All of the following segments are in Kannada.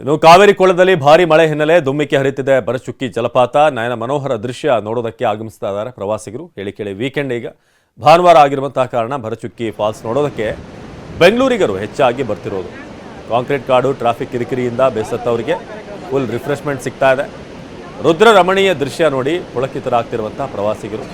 ಇನ್ನು ಕಾವೇರಿ ಕೊಳದಲ್ಲಿ ಭಾರಿ ಮಳೆ ಹಿನ್ನೆಲೆ ದುಮ್ಮಿಕ್ಕಿ ಹರಿತಿದೆ ಬರಚುಕ್ಕಿ ಜಲಪಾತ. ನಯನ ಮನೋಹರ ದೃಶ್ಯ ನೋಡೋದಕ್ಕೆ ಆಗಮಿಸ್ತಾ ಇದ್ದಾರೆ ಪ್ರವಾಸಿಗರು. ಹೇಳಿ ಕೇಳಿ ವೀಕೆಂಡ್ ಈಗ. ಭಾನುವಾರ ಆಗಿರುವಂತಹ ಕಾರಣ ಬರಚುಕ್ಕಿ ಫಾಲ್ಸ್ ನೋಡೋದಕ್ಕೆ ಬೆಂಗಳೂರಿಗರು ಹೆಚ್ಚಾಗಿ ಬರ್ತಿರೋದು. ಕಾಂಕ್ರೀಟ್ ಕಾಡು, ಟ್ರಾಫಿಕ್ ಕಿರಿಕಿರಿಯಿಂದ ಬೇಸತ್ತವರಿಗೆ ಫುಲ್ ರಿಫ್ರೆಶ್ಮೆಂಟ್ ಸಿಗ್ತಾ ಇದೆ. ರುದ್ರ ರಮಣೀಯ ದೃಶ್ಯ ನೋಡಿ ಪುಳಕಿತರಾಗ್ತಿರುವಂತಹ ಪ್ರವಾಸಿಗರು.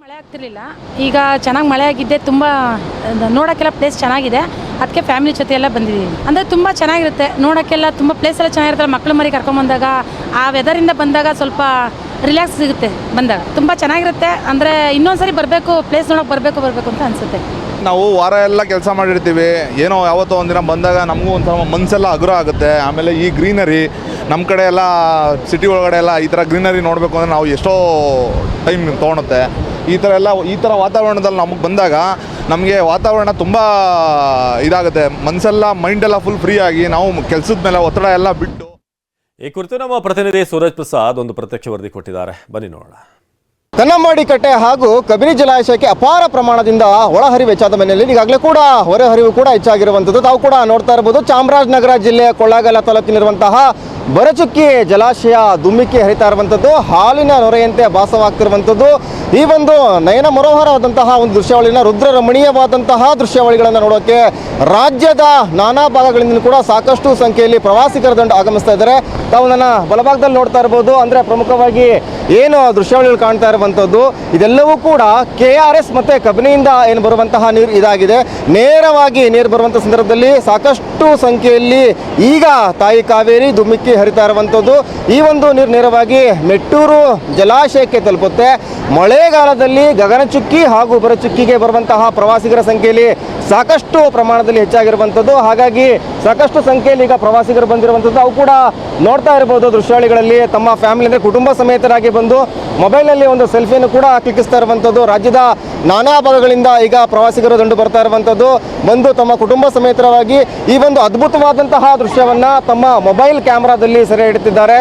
ಮಳೆ ಆಗ್ತಿರ್ಲಿಲ್ಲ. ಈಗ ಚೆನ್ನಾಗಿ ಮಳೆ ಆಗಿದ್ದೆ, ತುಂಬ ನೋಡೋಕ್ಕೆಲ್ಲ ಪ್ಲೇಸ್ ಚೆನ್ನಾಗಿದೆ. ಅದಕ್ಕೆ ಫ್ಯಾಮಿಲಿ ಜೊತೆ ಎಲ್ಲ ಬಂದಿದ್ದೀವಿ ಅಂದರೆ ತುಂಬ ಚೆನ್ನಾಗಿರುತ್ತೆ. ನೋಡೋಕ್ಕೆಲ್ಲ ತುಂಬ ಪ್ಲೇಸ್ ಎಲ್ಲ ಚೆನ್ನಾಗಿರುತ್ತಲ್ಲ, ಮಕ್ಕಳು ಮರಿ ಕರ್ಕೊಂಬಂದಾಗ ಆ ವೆದರಿಂದ ಬಂದಾಗ ಸ್ವಲ್ಪ ರಿಲ್ಯಾಕ್ಸ್ ಸಿಗುತ್ತೆ ಬಂದಾಗ. ತುಂಬ ಚೆನ್ನಾಗಿರುತ್ತೆ. ಅಂದರೆ ಇನ್ನೊಂದ್ಸರಿ ಬರಬೇಕು ಪ್ಲೇಸ್ ನೋಡೋಕೆ ಬರಬೇಕು ಬರಬೇಕು ಅಂತ ಅನಿಸುತ್ತೆ. ನಾವು ವಾರ ಎಲ್ಲ ಕೆಲಸ ಮಾಡಿರ್ತೀವಿ. ಏನೋ ಯಾವತ್ತೋ ಒಂದಿನ ಬಂದಾಗ ನಮಗೂ ಒಂಥರ ಮನಸ್ಸೆಲ್ಲ ಹಗುರ ಆಗುತ್ತೆ. ಆಮೇಲೆ ಈ ಗ್ರೀನರಿ ನಮ್ಮ ಕಡೆ ಎಲ್ಲ ಸಿಟಿ ಒಳಗಡೆ ಎಲ್ಲ ಈ ಥರ ಗ್ರೀನರಿ ನೋಡಬೇಕು ಅಂದರೆ ನಾವು ಎಷ್ಟೋ ಟೈಮ್ ತೊಗೊಳುತ್ತೆ. ಈ ಥರ ಎಲ್ಲ, ಈ ಥರ ವಾತಾವರಣದಲ್ಲಿ ನಮಗೆ ಬಂದಾಗ ನಮಗೆ ವಾತಾವರಣ ತುಂಬ ಇದಾಗುತ್ತೆ. ಮನಸ್ಸೆಲ್ಲ ಮೈಂಡೆಲ್ಲ ಫುಲ್ ಫ್ರೀ ಆಗಿ ನಾವು ಕೆಲಸದ ಮೇಲೆ ಒತ್ತಡ ಎಲ್ಲ ಬಿಟ್ಟು ಈ ಕುರಿತು ನಮ್ಮ ಪ್ರತಿನಿಧಿ ಸೂರಜ್ ಪ್ರಸಾದ್ ಒಂದು ಪ್ರತ್ಯಕ್ಷ ವರದಿ ಕೊಟ್ಟಿದ್ದಾರೆ. ಬನ್ನಿ ನೋಡೋಣ. ಕನ್ನಂಬಾಡಿ ಕಟ್ಟೆ ಹಾಗೂ ಕಬಿನಿ ಜಲಾಶಯಕ್ಕೆ ಅಪಾರ ಪ್ರಮಾಣದಿಂದ ಒಳಹರಿವು ಹೆಚ್ಚಾದ ಮನೆಯಲ್ಲಿ ಈಗಾಗಲೇ ಕೂಡ ಹೊರಹರಿವು ಕೂಡ ಹೆಚ್ಚಾಗಿರುವಂಥದ್ದು. ತಾವು ಕೂಡ ನೋಡ್ತಾ ಇರಬಹುದು ಚಾಮರಾಜನಗರ ಜಿಲ್ಲೆಯ ಕೊಳ್ಳಾಗಲ ತಾಲೂಕಿನಿರುವಂತಹ ಬರಚುಕ್ಕಿ ಜಲಾಶಯ ದುಮ್ಮಿಕ್ಕಿ ಹರಿತಾ ಇರುವಂಥದ್ದು. ಹಾಲಿನ ನೊರೆಯಂತೆ ಭಾಸವಾಗ್ತಿರುವಂಥದ್ದು. ಈ ಒಂದು ನಯನ ಮನೋಹರವಾದಂತಹ ಒಂದು ದೃಶ್ಯಾವಳಿನ ರುದ್ರ ರಮಣೀಯವಾದಂತಹ ದೃಶ್ಯಾವಳಿಗಳನ್ನು ನೋಡೋಕೆ ರಾಜ್ಯದ ನಾನಾ ಭಾಗಗಳಿಂದ ಕೂಡ ಸಾಕಷ್ಟು ಸಂಖ್ಯೆಯಲ್ಲಿ ಪ್ರವಾಸಿಗರ ದಂಡ ಆಗಮಿಸ್ತಾ ಇದ್ದಾರೆ. ತಾವು ನನ್ನ ಬಲಭಾಗದಲ್ಲಿ ನೋಡ್ತಾ ಇರ್ಬೋದು. ಅಂದರೆ ಪ್ರಮುಖವಾಗಿ ಏನು ದೃಶ್ಯಾವಳಿಗಳು ಕಾಣ್ತಾ ಇರುವಂಥದ್ದು ಇದೆಲ್ಲವೂ ಕೂಡ ಕೆ ಆರ್ ಎಸ್ ಮತ್ತು ಕಬಿನಿಯಿಂದ ಏನು ಬರುವಂತಹ ನೀರು ಇದಾಗಿದೆ. ನೇರವಾಗಿ ನೀರು ಬರುವಂಥ ಸಂದರ್ಭದಲ್ಲಿ ಸಾಕಷ್ಟು ಸಂಖ್ಯೆಯಲ್ಲಿ ಈಗ ತಾಯಿ ಕಾವೇರಿ ಧುಮ್ಮಿಕ್ಕಿ ಹರಿತಾ ಇರುವಂಥದ್ದು. ಈ ಒಂದು ನೀರು ನೇರವಾಗಿ ಮೆಟ್ಟೂರು ಜಲಾಶಯಕ್ಕೆ ತಲುಪುತ್ತೆ. ಮಳೆಗಾಲದಲ್ಲಿ ಗಗನಚುಕ್ಕಿ ಹಾಗೂ ಬರಚುಕ್ಕಿಗೆ ಬರುವಂತಹ ಪ್ರವಾಸಿಗರ ಸಂಖ್ಯೆಯಲ್ಲಿ ಸಾಕಷ್ಟು ಪ್ರಮಾಣದಲ್ಲಿ ಹೆಚ್ಚಾಗಿರುವಂಥದ್ದು. ಹಾಗಾಗಿ ಸಾಕಷ್ಟು ಸಂಖ್ಯೆಯಲ್ಲಿ ಈಗ ಪ್ರವಾಸಿಗರು ಬಂದಿರುವಂಥದ್ದು. ಅವು ಕೂಡ ನೋಡ್ತಾ ಇರ್ಬೋದು ದೃಶ್ಯಾವಳಿಗಳಲ್ಲಿ. ತಮ್ಮ ಫ್ಯಾಮಿಲಿ ಅಂದರೆ ಕುಟುಂಬ ಸಮೇತರಾಗಿ ಬಂದು ಮೊಬೈಲಲ್ಲಿ ಒಂದು ಸೆಲ್ಫಿಯನ್ನು ಕೂಡ ಕ್ಲಿಕ್ಕಿಸ್ತಾ ಇರುವಂಥದ್ದು. ರಾಜ್ಯದ ನಾನಾ ಭಾಗಗಳಿಂದ ಈಗ ಪ್ರವಾಸಿಗರು ದಂಡು ಬರ್ತಾ ಇರುವಂಥದ್ದು. ಬಂದು ತಮ್ಮ ಕುಟುಂಬ ಸಮೇತರವಾಗಿ ಈ ಒಂದು ಅದ್ಭುತವಾದಂತಹ ದೃಶ್ಯವನ್ನು ತಮ್ಮ ಮೊಬೈಲ್ ಕ್ಯಾಮ್ರಾದಲ್ಲಿ ಸೆರೆ ಹಿಡಿತಿದ್ದಾರೆ.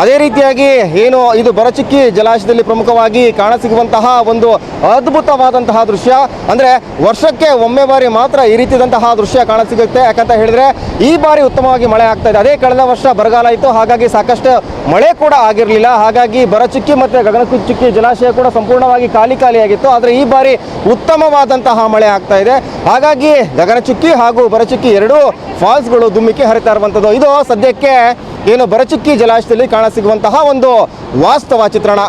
ಅದೇ ರೀತಿಯಾಗಿ ಏನು ಇದು ಬರಚಿಕ್ಕಿ ಜಲಾಶಯದಲ್ಲಿ ಪ್ರಮುಖವಾಗಿ ಕಾಣಸಿಗುವಂತಹ ಒಂದು ಅದ್ಭುತವಾದಂತಹ ದೃಶ್ಯ. ಅಂದರೆ ವರ್ಷಕ್ಕೆ ಒಮ್ಮೆ ಬಾರಿ ಮಾತ್ರ ಈ ರೀತಿಯಾದಂತಹ ದೃಶ್ಯ ಕಾಣಸಿಗುತ್ತೆ. ಯಾಕಂತ ಹೇಳಿದ್ರೆ ಈ ಬಾರಿ ಉತ್ತಮವಾಗಿ ಮಳೆ ಆಗ್ತಾ ಇದೆ. ಅದೇ ಕಳೆದ ವರ್ಷ ಬರಗಾಲ ಇತ್ತು. ಹಾಗಾಗಿ ಸಾಕಷ್ಟು ಮಳೆ ಕೂಡ ಆಗಿರಲಿಲ್ಲ. ಹಾಗಾಗಿ ಬರಚುಕ್ಕಿ ಮತ್ತು ಗಗನಚುಕ್ಕಿ ಜಲಾಶಯ ಕೂಡ ಸಂಪೂರ್ಣವಾಗಿ ಖಾಲಿ ಖಾಲಿಯಾಗಿತ್ತು ಆದರೆ ಈ ಬಾರಿ ಉತ್ತಮವಾದಂತಹ ಮಳೆ ಆಗ್ತಾ ಇದೆ. ಹಾಗಾಗಿ ಗಗನಚುಕ್ಕಿ ಹಾಗೂ ಬರಚುಕ್ಕಿ ಎರಡೂ ಫಾಲ್ಸ್ಗಳು ದುಮ್ಮಿಕ್ಕಿ ಹರಿತಾ ಇರುವಂಥದ್ದು ಇದು ಸದ್ಯಕ್ಕೆ ಏನು ಬರಚುಕ್ಕಿ ಜಲಾಶಯದಲ್ಲಿ ಕಾಣಸಿಗುವಂತಹ ಒಂದು ವಾಸ್ತವ ಚಿತ್ರಣ.